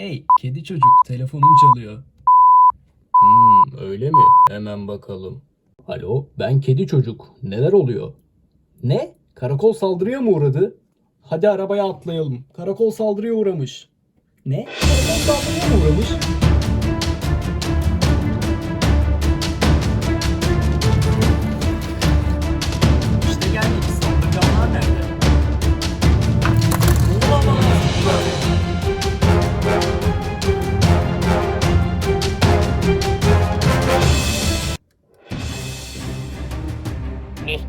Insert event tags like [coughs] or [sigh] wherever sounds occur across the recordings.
Hey kedi çocuk telefonun çalıyor. Hmm öyle mi? Hemen bakalım. Alo ben kedi çocuk. Neler oluyor? Ne? Karakol saldırıya mı uğradı? Hadi arabaya atlayalım. Karakol saldırıya uğramış. Ne? Karakol saldırıya mı uğramış?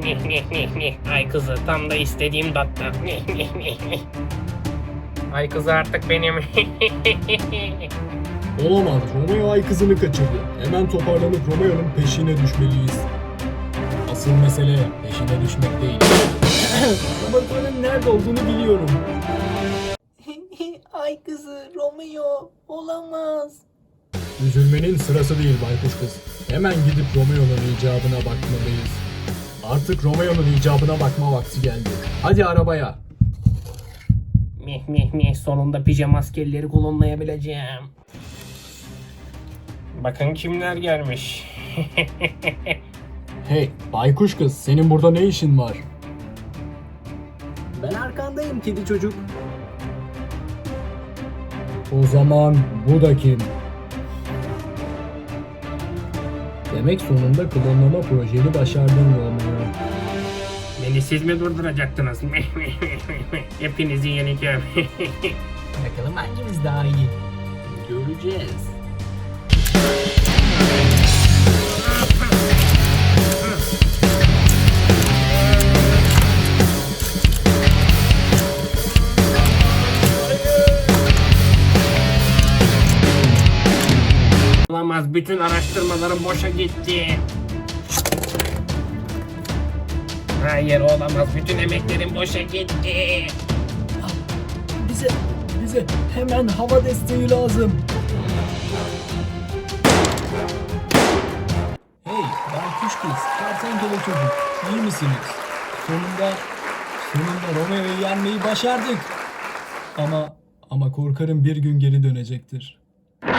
Nih nih nih nih nih. Ay kızı tam da istediğim datta. Nih nih nih nih. Ay kızı artık benim. [laughs] Olamaz. Romeo ay kızını kaçırdı. Hemen toparlanıp Romeo'nun peşine düşmeliyiz. Asıl mesele peşine düşmek değil. [coughs] Romeo'nun nerede olduğunu biliyorum. [laughs] Ay kızı Romeo olamaz. Üzülmenin sırası değil baykuş kız. Hemen gidip Romeo'nun icabına bakmalıyız. Artık Romeo'nun icabına bakma vakti geldi. Hadi arabaya. Mih mih mih. Sonunda pijama askerleri kullanlayabileceğim. Bakın kimler gelmiş. [laughs] Hey baykuş kız senin burada ne işin var? Ben arkandayım kedi çocuk. O zaman bu da kim? Demek sonunda klonlama projeni başardın Romeo. Beni siz mi durduracaktınız? [laughs] Hepinizi yeneceğim. [laughs] Bakalım hangimiz daha iyi? Göreceğiz. Olamaz. Bütün araştırmalarım boşa gitti. Hayır olamaz. Bütün emeklerim boşa gitti. Bize, bize hemen hava desteği lazım. Hey, ben kuş kız, kertenkele çocuk. İyi misiniz? Sonunda, sonunda Romeo'yu yenmeyi başardık. Ama, ama korkarım bir gün geri dönecektir.